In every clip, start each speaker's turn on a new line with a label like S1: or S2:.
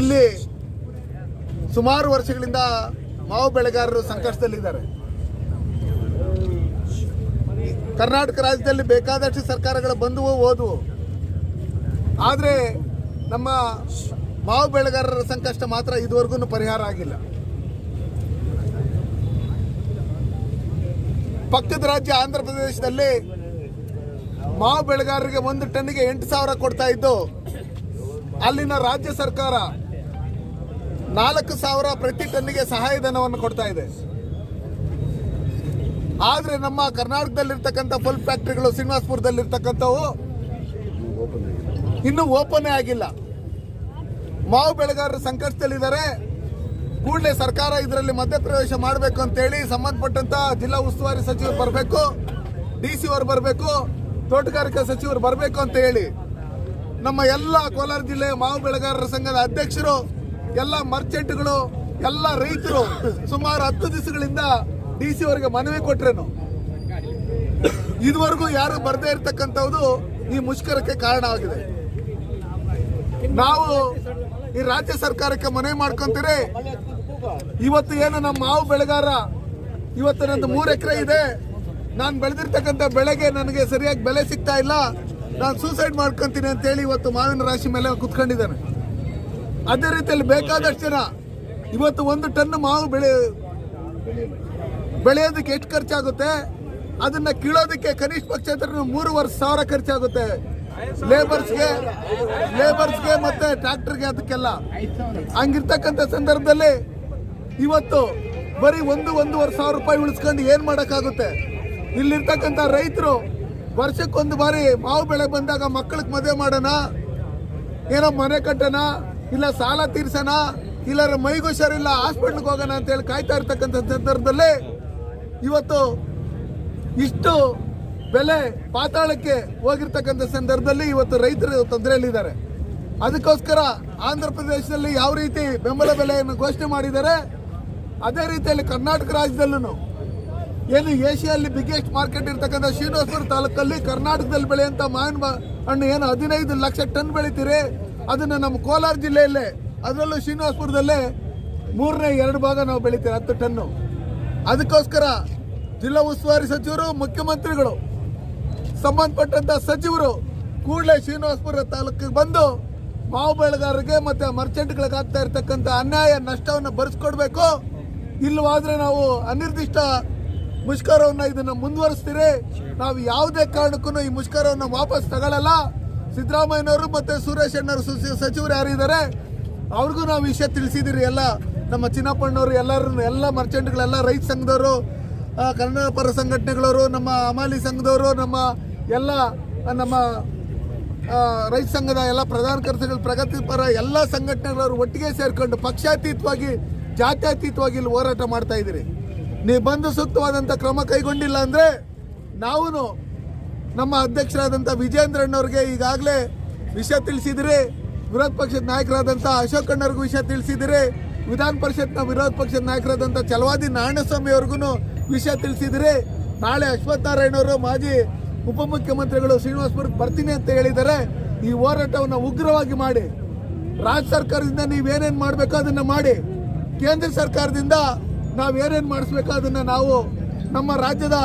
S1: ಇಲ್ಲಿ ಸುಮಾರು ವರ್ಷಗಳಿಂದ ಮಾವು ಬೆಳೆಗಾರರು ಸಂಕಷ್ಟದಲ್ಲಿದ್ದಾರೆ. ಕರ್ನಾಟಕ ರಾಜ್ಯದಲ್ಲಿ ಬೇಕಾದಷ್ಟು ಸರ್ಕಾರಗಳು ಬಂದುವು ಹೋದವು, ಆದರೆ ನಮ್ಮ ಮಾವು ಬೆಳೆಗಾರರ ಸಂಕಷ್ಟ ಮಾತ್ರ ಇದುವರೆಗೂ ಪರಿಹಾರ ಆಗಿಲ್ಲ. ಪಕ್ಕದ ರಾಜ್ಯ ಆಂಧ್ರ ಪ್ರದೇಶದಲ್ಲಿ ಮಾವು ಬೆಳೆಗಾರರಿಗೆ ಒಂದು ಟನ್ನಿಗೆ ಎಂಟು ಸಾವಿರ ಕೊಡ್ತಾ ಇದ್ದು ಅಲ್ಲಿನ ರಾಜ್ಯ ಸರ್ಕಾರ ನಾಲ್ಕು ಸಾವಿರ ಪ್ರತಿ ಟನ್ನಿಗೆ ಸಹಾಯಧನವನ್ನು ಕೊಡ್ತಾ ಇದೆ. ಆದ್ರೆ ನಮ್ಮ ಕರ್ನಾಟಕದಲ್ಲಿರ್ತಕ್ಕಂಥ ಫುಲ್ ಫ್ಯಾಕ್ಟ್ರಿಗಳು ಶ್ರೀನಿವಾಸಪುರದಲ್ಲಿರ್ತಕ್ಕಂಥವು ಇನ್ನೂ ಓಪನ್ ಆಗಿಲ್ಲ. ಮಾವು ಬೆಳೆಗಾರರು ಸಂಕಷ್ಟದಲ್ಲಿದ್ದಾರೆ. ಕೂಡಲೇ ಸರ್ಕಾರ ಇದರಲ್ಲಿ ಮಧ್ಯಪ್ರವೇಶ ಮಾಡಬೇಕು ಅಂತೇಳಿ ಸಂಬಂಧಪಟ್ಟಂತ ಜಿಲ್ಲಾ ಉಸ್ತುವಾರಿ ಸಚಿವರು ಬರಬೇಕು, ಡಿ ಸಿ ಅವರು ಬರಬೇಕು, ತೋಟಗಾರಿಕಾ ಸಚಿವರು ಬರಬೇಕು ಅಂತ ಹೇಳಿ ನಮ್ಮ ಎಲ್ಲ ಕೋಲಾರ ಜಿಲ್ಲೆಯ ಮಾವು ಬೆಳೆಗಾರರ ಸಂಘದ ಅಧ್ಯಕ್ಷರು, ಎಲ್ಲ ಮರ್ಚೆಂಟ್ಗಳು, ಎಲ್ಲ ರೈತರು ಸುಮಾರು ಹತ್ತು ದಿವಸಗಳಿಂದ ಡಿ ಸಿ ಅವರಿಗೆ ಮನವಿ ಕೊಟ್ರೇನು? ಇದುವರೆಗೂ ಯಾರು ಬರದೇ ಇರತಕ್ಕಂಥದ್ದು ಈ ಮುಷ್ಕರಕ್ಕೆ ಕಾರಣವಾಗಿದೆ ನಾವು ಈ ರಾಜ್ಯ ಸರ್ಕಾರಕ್ಕೆ ಮನವಿ ಮಾಡ್ಕೊಂತೀರಿ. ಇವತ್ತು ಏನು ನಮ್ಮ ಮಾವು ಬೆಳೆಗಾರ, ಇವತ್ತು ನಂದು ಮೂರು ಎಕರೆ ಇದೆ. ನಾನು ಬೆಳೆದಿರ್ತಕ್ಕಂಥ ಬೆಳೆಗೆ ನನಗೆ ಸರಿಯಾಗಿ ಬೆಲೆ ಸಿಗ್ತಾ ಇಲ್ಲ. ನಾನು ಸೂಸೈಡ್ ಮಾಡ್ಕೊಂತೀನಿ ಅಂತೇಳಿ ಇವತ್ತು ಮಾವಿನ ರಾಶಿ ಮೇಲೆ ಕುತ್ಕೊಂಡಿದ್ದಾನೆ. ಅದೇ ರೀತಿಯಲ್ಲಿ ಬೇಕಾದಷ್ಟು ಜನ ಇವತ್ತು ಒಂದು ಟನ್ ಮಾವು ಬೆಳೆ, ಬೆಳೆಯೋದಕ್ಕೆ ಎಷ್ಟು ಖರ್ಚಾಗುತ್ತೆ? ಅದನ್ನ ಕೀಳೋದಕ್ಕೆ ಕನಿಷ್ಠ ಪಕ್ಷ ಮೂರುವರೆ ಸಾವಿರ ಖರ್ಚಾಗುತ್ತೆ. ಲೇಬರ್ಸ್ಗೆ ಲೇಬರ್ಸ್ಗೆ ಮತ್ತೆ ಟ್ರಾಕ್ಟರ್ಗೆ ಅದಕ್ಕೆಲ್ಲ. ಹಂಗಿರ್ತಕ್ಕಂಥ ಸಂದರ್ಭದಲ್ಲಿ ಇವತ್ತು ಬರೀ ಒಂದು, ಒಂದೂವರೆ ಸಾವಿರ ರೂಪಾಯಿ ಉಳಿಸ್ಕೊಂಡು ಏನು ಮಾಡೋಕ್ಕಾಗುತ್ತೆ? ಇಲ್ಲಿರ್ತಕ್ಕಂಥ ರೈತರು ವರ್ಷಕ್ಕೊಂದು ಬಾರಿ ಮಾವು ಬೆಳೆ ಬಂದಾಗ ಮಕ್ಕಳಿಗೆ ಮದುವೆ ಮಾಡೋಣ, ಏನೋ ಮನೆ ಕಟ್ಟೋಣ, ಇಲ್ಲ ಸಾಲ ತೀರ್ಸೋಣ, ಇಲ್ಲ ಮೈಗೆ ಹುಷಾರಿಲ್ಲ ಹಾಸ್ಪಿಟ್ಲಿಗೆ ಹೋಗೋಣ ಅಂತ ಹೇಳಿ ಕಾಯ್ತಾ ಇರ್ತಕ್ಕಂಥ ಸಂದರ್ಭದಲ್ಲಿ ಇವತ್ತು ಇಷ್ಟು ಬೆಲೆ ಪಾತಾಳಕ್ಕೆ ಹೋಗಿರ್ತಕ್ಕಂಥ ಸಂದರ್ಭದಲ್ಲಿ ಇವತ್ತು ರೈತರು ತೊಂದರೆಯಲ್ಲಿದ್ದಾರೆ. ಅದಕ್ಕೋಸ್ಕರ ಆಂಧ್ರ ಪ್ರದೇಶದಲ್ಲಿ ಯಾವ ರೀತಿ ಬೆಂಬಲ ಬೆಲೆಯನ್ನು ಘೋಷಣೆ ಮಾಡಿದ್ದಾರೆ, ಅದೇ ರೀತಿಯಲ್ಲಿ ಕರ್ನಾಟಕ ರಾಜ್ಯದಲ್ಲೂ ಏನು ಏಷ್ಯಾದಲ್ಲಿ ಬಿಗ್ಗೆಸ್ಟ್ ಮಾರ್ಕೆಟ್ ಇರ್ತಕ್ಕಂಥ ಶ್ರೀನಿವಾಸಪುರ ತಾಲೂಕಲ್ಲಿ ಕರ್ನಾಟಕದಲ್ಲಿ ಬೆಳೆಯುವಂಥ ಮಾವಿನ ಹಣ್ಣು ಏನು ಹದಿನೈದು ಲಕ್ಷ ಟನ್ ಬೆಳಿತೀರಿ. ಅದನ್ನು ನಮ್ಮ ಕೋಲಾರ ಜಿಲ್ಲೆಯಲ್ಲೇ, ಅದರಲ್ಲೂ ಶ್ರೀನಿವಾಸಪುರದಲ್ಲೇ ಮೂರನೇ ಎರಡು ಭಾಗ ನಾವು ಬೆಳಿತೀವಿ ಹತ್ತು ಟನ್ನು. ಅದಕ್ಕೋಸ್ಕರ ಜಿಲ್ಲಾ ಉಸ್ತುವಾರಿ ಸಚಿವರು, ಮುಖ್ಯಮಂತ್ರಿಗಳು ಸಂಬಂಧಪಟ್ಟಂತ ಸಚಿವರು ಕೂಡಲೇ ಶ್ರೀನಿವಾಸಪುರ ತಾಲೂಕಿಗೆ ಬಂದು ಮಾವು ಬೆಳೆಗಾರರಿಗೆ ಮತ್ತೆ ಮರ್ಚೆಂಟ್ಗಳಿಗೆ ಆಗ್ತಾ ಇರ್ತಕ್ಕಂಥ ಅನ್ಯಾಯ ನಷ್ಟವನ್ನು ಭರಿಸ್ಕೊಡ್ಬೇಕು ಇಲ್ಲವಾದ್ರೆ ನಾವು ಅನಿರ್ದಿಷ್ಟ ಮುಷ್ಕರವನ್ನ ಇದನ್ನ ಮುಂದುವರಿಸ್ತೀರಿ? ನಾವು ಯಾವುದೇ ಕಾರಣಕ್ಕೂ ಈ ಮುಷ್ಕರವನ್ನ ವಾಪಸ್ ತಗೊಳ್ಳಲ್ಲ. ಸಿದ್ದರಾಮಯ್ಯನವರು ಮತ್ತೆ ಸುರೇಶ್ ಅಣ್ಣವರು ಸಚಿವರು ಯಾರಿದ್ದಾರೆ ಅವ್ರಿಗೂ ನಾವು ವಿಷಯ ತಿಳಿಸಿದಿರಿ. ಎಲ್ಲ ನಮ್ಮ ಚಿನ್ನಪ್ಪಣ್ಣವರು ಎಲ್ಲರೂ ಎಲ್ಲ ಮರ್ಚೆಂಟ್ಗಳೆಲ್ಲ ರೈತ ಸಂಘದವರು ಕನ್ನಡ ಪರ ಸಂಘಟನೆಗಳವರು, ನಮ್ಮ ಅಮಾಲಿ ಸಂಘದವರು, ನಮ್ಮ ಎಲ್ಲ, ನಮ್ಮ ರೈತ ಸಂಘದ ಎಲ್ಲ ಪ್ರಧಾನ ಕರ್ತಗಳು ಪ್ರಗತಿಪರ ಎಲ್ಲ ಸಂಘಟನೆಗಳವರು ಒಟ್ಟಿಗೆ ಸೇರ್ಕೊಂಡು ಪಕ್ಷಾತೀತವಾಗಿ, ಜಾತ್ಯತೀತವಾಗಿ ಇಲ್ಲಿ ಹೋರಾಟ ಮಾಡ್ತಾ ಇದ್ದೀರಿ. ನೀವು ಬಂದು ಸೂಕ್ತವಾದಂಥ ಕ್ರಮ ಕೈಗೊಂಡಿಲ್ಲ ಅಂದರೆ ನಾವು ನಮ್ಮ ಅಧ್ಯಕ್ಷರಾದಂಥ ವಿಜೇಂದ್ರಣ್ಣವ್ರಿಗೆ ಈಗಾಗಲೇ ವಿಷಯ ತಿಳಿಸಿದಿರಿ. ವಿರೋಧ ಪಕ್ಷದ ನಾಯಕರಾದಂಥ ಅಶೋಕ್ ಅಣ್ಣವ್ರಿಗೂ ವಿಷಯ ತಿಳಿಸಿದಿರಿ. ವಿಧಾನ ಪರಿಷತ್ನ ವಿರೋಧ ಪಕ್ಷದ ನಾಯಕರಾದಂಥ ಚಲವಾದಿ ನಾರಾಯಣಸ್ವಾಮಿ ಅವ್ರಿಗೂ ವಿಷಯ ತಿಳಿಸಿದಿರಿ. ನಾಳೆ ಅಶ್ವತ್ಥನಾರಾಯಣವರು ಮಾಜಿ ಉಪಮುಖ್ಯಮಂತ್ರಿಗಳು ಶ್ರೀನಿವಾಸಪುರಕ್ಕೆ ಬರ್ತೀನಿ ಅಂತ ಹೇಳಿದ್ದಾರೆ ಈ ಹೋರಾಟವನ್ನು ಉಗ್ರವಾಗಿ ಮಾಡಿ, ರಾಜ್ಯ ಸರ್ಕಾರದಿಂದ ನೀವೇನೇನು ಮಾಡಬೇಕೋ ಅದನ್ನು ಮಾಡಿ, ಕೇಂದ್ರ ಸರ್ಕಾರದಿಂದ ನಾವೇನೇನು ಮಾಡಿಸ್ಬೇಕೋ ಅದನ್ನು ನಾವು ನಮ್ಮ ರಾಜ್ಯದ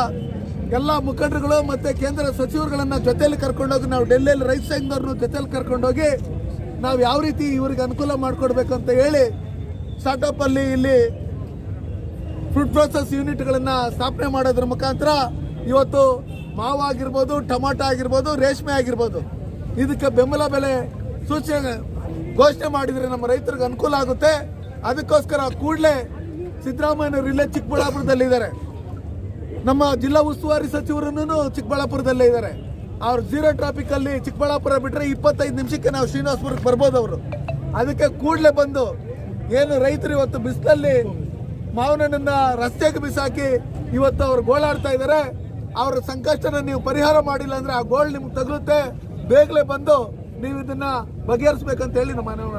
S1: ಎಲ್ಲ ಮುಖಂಡರುಗಳು ಮತ್ತು ಕೇಂದ್ರ ಸಚಿವರುಗಳನ್ನು ಜೊತೆಯಲ್ಲಿ ಕರ್ಕೊಂಡೋಗಿ ನಾವು ಡೆಲ್ಲಿಯಲ್ಲಿ ರೈತ ಸಂಘದವ್ರನ್ನ ಜೊತೆಯಲ್ಲಿ ಕರ್ಕೊಂಡೋಗಿ ನಾವು ಯಾವ ರೀತಿ ಇವ್ರಿಗೆ ಅನುಕೂಲ ಮಾಡಿಕೊಡ್ಬೇಕು ಅಂತ ಹೇಳಿ ಸ್ಟಾರ್ಟಪ್ಪಲ್ಲಿ ಇಲ್ಲಿ ಫುಡ್ ಪ್ರೊಸೆಸ್ ಯೂನಿಟ್ಗಳನ್ನು ಸ್ಥಾಪನೆ ಮಾಡೋದ್ರ ಮುಖಾಂತರ ಇವತ್ತು ಮಾವು ಆಗಿರ್ಬೋದು, ಟೊಮಾಟೊ ಆಗಿರ್ಬೋದು, ರೇಷ್ಮೆ ಆಗಿರ್ಬೋದು, ಇದಕ್ಕೆ ಬೆಂಬಲ ಬೆಲೆ ಸೂಚನೆ ಘೋಷಣೆ ಮಾಡಿದರೆ ನಮ್ಮ ರೈತರಿಗೆ ಅನುಕೂಲ ಆಗುತ್ತೆ. ಅದಕ್ಕೋಸ್ಕರ ಕೂಡಲೇ ಸಿದ್ದರಾಮಯ್ಯನವರು ಇಲ್ಲೇ ಚಿಕ್ಕಬಳ್ಳಾಪುರದಲ್ಲಿದ್ದಾರೆ ನಮ್ಮ ಜಿಲ್ಲಾ ಉಸ್ತುವಾರಿ ಸಚಿವರನ್ನು ಚಿಕ್ಕಬಳ್ಳಾಪುರದಲ್ಲೇ ಇದ್ದಾರೆ. ಅವ್ರು ಜೀರೋ ಟ್ರಾಫಿಕ್ ಅಲ್ಲಿ ಚಿಕ್ಕಬಳ್ಳಾಪುರ ಬಿಟ್ಟರೆ ಇಪ್ಪತ್ತೈದು ನಿಮಿಷಕ್ಕೆ ನಾವು ಶ್ರೀನಿವಾಸಪುರಕ್ಕೆ ಬರ್ಬೋದು ಅವರು ಅದಕ್ಕೆ ಕೂಡಲೇ ಬಂದು ಏನು ರೈತರು ಇವತ್ತು ಬಿಸಿಲಲ್ಲಿ ಮಾವನನ್ನ ರಸ್ತೆಗೆ ಬಿಸಾಕಿ ಇವತ್ತು ಅವ್ರು ಗೋಳಾಡ್ತಾ ಇದ್ದಾರೆ. ಅವರ ಸಂಕಷ್ಟನ ನೀವು ಪರಿಹಾರ ಮಾಡಿಲ್ಲ ಅಂದ್ರೆ ಆ ಗೋಳ್ ನಿಮ್ಗೆ ತಗಲುತ್ತೆ. ಬೇಗನೆ ಬಂದು ನೀವು ಇದನ್ನ ಬಗೆಹರಿಸ್ಬೇಕಂತ ಹೇಳಿ ನಮ್ಮ ಮನವಿ